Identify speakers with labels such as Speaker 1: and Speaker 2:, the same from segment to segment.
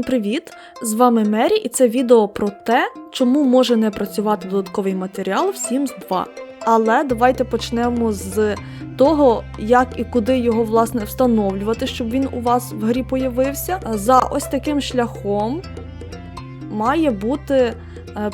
Speaker 1: Всім привіт! З вами Мері, і це відео про те, чому може не працювати додатковий матеріал в Sims 2. Але давайте почнемо з того, як і куди його власне встановлювати, щоб він у вас в грі появився. За ось таким шляхом має бути е,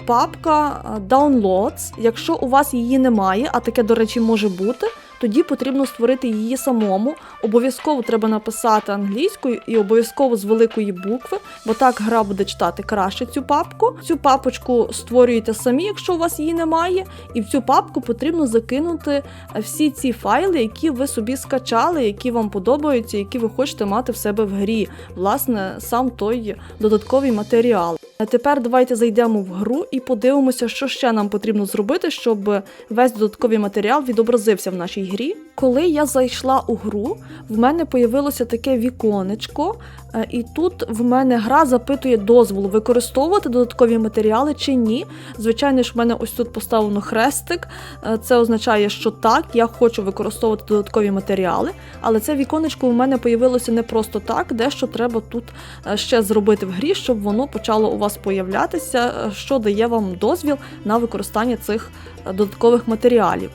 Speaker 1: папка е, Downloads. Якщо у вас її немає, а таке, до речі, може бути, тоді потрібно створити її самому. Обов'язково треба написати англійською і обов'язково з великої букви, бо так гра буде читати краще цю папку. Цю папочку створюєте самі, якщо у вас її немає, і в цю папку потрібно закинути всі ці файли, які ви собі скачали, які вам подобаються, які ви хочете мати в себе в грі. Власне, сам той додатковий матеріал. А тепер давайте зайдемо в гру і подивимося, що ще нам потрібно зробити, щоб весь додатковий матеріал відобразився в нашій грі. Коли я зайшла у гру, в мене появилося таке віконечко, е, і тут в мене гра запитує дозволу використовувати додаткові матеріали чи ні. Звичайно ж, в мене ось тут поставлено хрестик. Е, Це означає, що так, я хочу використовувати додаткові матеріали, але це віконечко у мене появилося не просто так, дещо треба тут е, ще зробити в грі, щоб воно почало у вас появлятися, е, що дає вам дозвіл на використання цих е, додаткових матеріалів.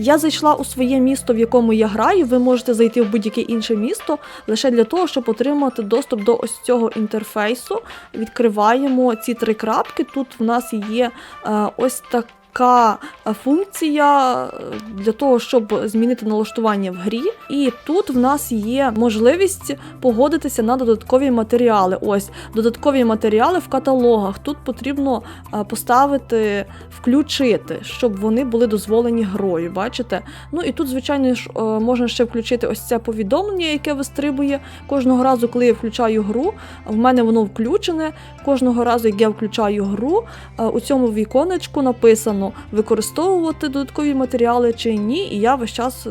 Speaker 1: Я зайшла у своє місто, в якому я граю. Ви можете зайти в будь-яке інше місто лише для того, щоб отримати доступ до ось цього інтерфейсу. Відкриваємо ці три крапки. Тут в нас є е, ось така функція е, для того, щоб змінити налаштування в грі. І тут в нас є можливість погодитися на додаткові матеріали. Ось додаткові матеріали в каталогах. Тут потрібно е, поставити включити, щоб вони були дозволені грою. Бачите? Ну і тут, звичайно ж, е, можна ще включити ось це повідомлення, яке вистрибує кожного разу, коли я включаю гру. В мене воно включене. Кожного разу, як я включаю гру, е, у цьому віконечку написано використовувати додаткові матеріали чи ні. І я весь час е,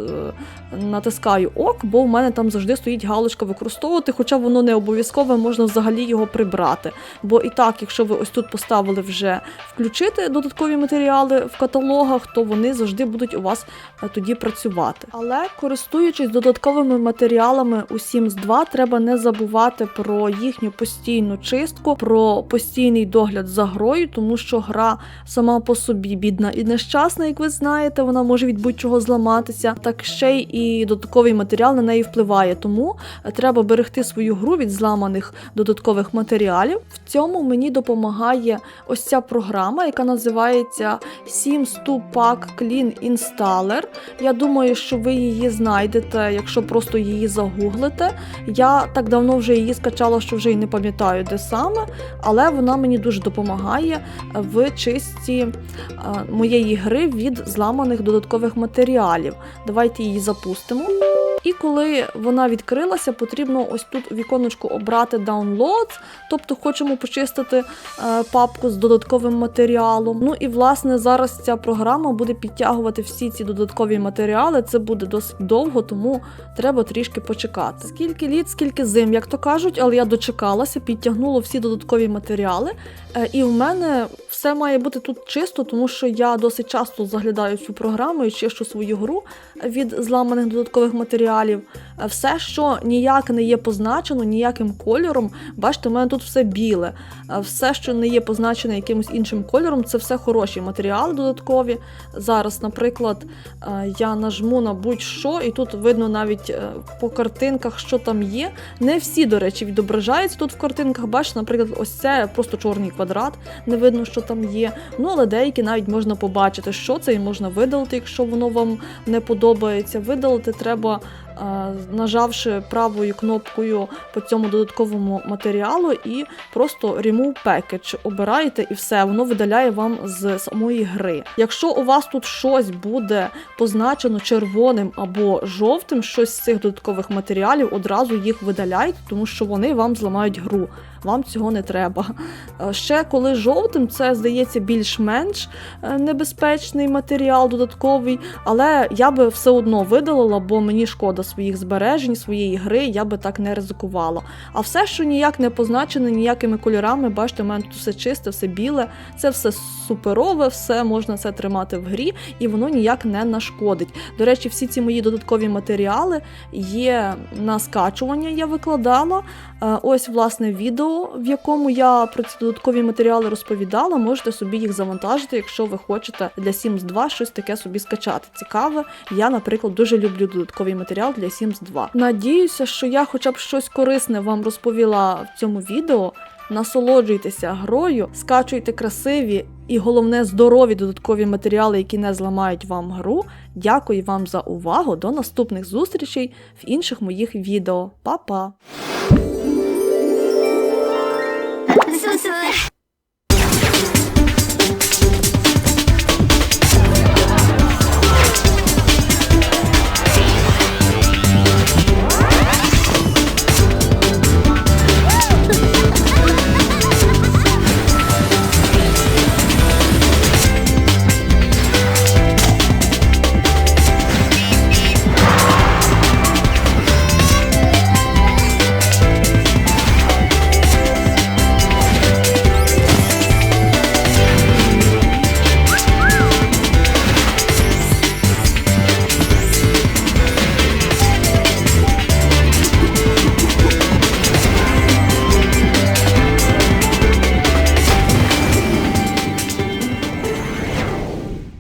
Speaker 1: натискаю ок, бо в мене там завжди стоїть галочка використовувати, хоча воно не обов'язкове, можна взагалі його прибрати. Бо і так, якщо ви ось тут поставили вже включити додаткові матеріали в каталогах, то вони завжди будуть у вас е, тоді працювати. Але користуючись додатковими матеріалами у Sims 2, треба не забувати про їхню постійну чистку, про постійний догляд за грою, тому що гра сама по собі бідна і нещасна, як ви знаєте, вона може від будь-чого зламатися. Так ще й і додатковий матеріал на неї впливає. Тому е, треба берегти свою гру від зламаних додаткових матеріалів. В цьому мені допомагає ось ця програма, яка називається Sims 2 Pack Clean Installer. Я думаю, що ви її знайдете, якщо просто її загуглите. Я так давно вже її скачала, що вже й не пам'ятаю, де саме, але вона мені дуже допомагає в чисті е, моєї гри від зламаних додаткових матеріалів. Давайте її запустимо. І коли вона відкрилася, потрібно ось тут віконечку обрати Downloads, тобто хочемо почистити е, папку з додатковим матеріалом. Ну і власне зараз ця програма буде підтягувати всі ці додаткові матеріали. Це буде досить довго, тому треба трішки почекати. Скільки літ, скільки зим, як то кажуть, але я дочекалася, підтягнула всі додаткові матеріали. Е, і в мене все має бути тут чисто, тому що я досить часто заглядаю цю програму і чищу свою гру від зламаних додаткових матеріалів. Е, Все, що ніяк не є позначено, ніяким кольором, бачите, у мене тут все біле. Все, що не є позначене якимось іншим кольором, це все хороші матеріали додаткові. Зараз, наприклад, е, я нажму на будь-що, і тут видно навіть е, по картинках, що там є. Не всі, до речі, відображаються тут в картинках. Бачите, наприклад, ось це просто чорний квадрат, не видно, що там є. Ну, але деякі навіть можна побачити, що це, і можна видалити, якщо воно вам не подобається. Видалити треба. Е, Нажавши правою кнопкою по цьому додатковому матеріалу, і просто Remove Package обираєте, і все, воно видаляє вам з самої гри. Якщо у вас тут щось буде позначено червоним або жовтим, щось з цих додаткових матеріалів, одразу їх видаляйте, тому що вони вам зламають гру. Вам цього не треба. Е, Ще коли жовтим, це здається більш-менш е, небезпечний матеріал додатковий, але я би все одно видалила, бо мені шкода своїх збережень, своєї гри, я би так не ризикувала. А все, що ніяк не позначене ніякими кольорами, бачите, у мене тут все чисте, все біле, це все суперове, все можна це тримати в грі, і воно ніяк не нашкодить. До речі, всі ці мої додаткові матеріали є на скачування, я викладала. Е, Ось власне відео, в якому я про ці додаткові матеріали розповідала. Можете собі їх завантажити, якщо ви хочете для Sims 2 щось таке собі скачати. Цікаве. Я, наприклад, дуже люблю додатковий матеріал для Sims 2. Надіюся, що я хоча б щось корисне вам розповіла в цьому відео. Насолоджуйтеся грою, скачуйте красиві і головне здорові додаткові матеріали, які не зламають вам гру. Дякую вам за увагу. До наступних зустрічей в інших моїх відео. Па-па!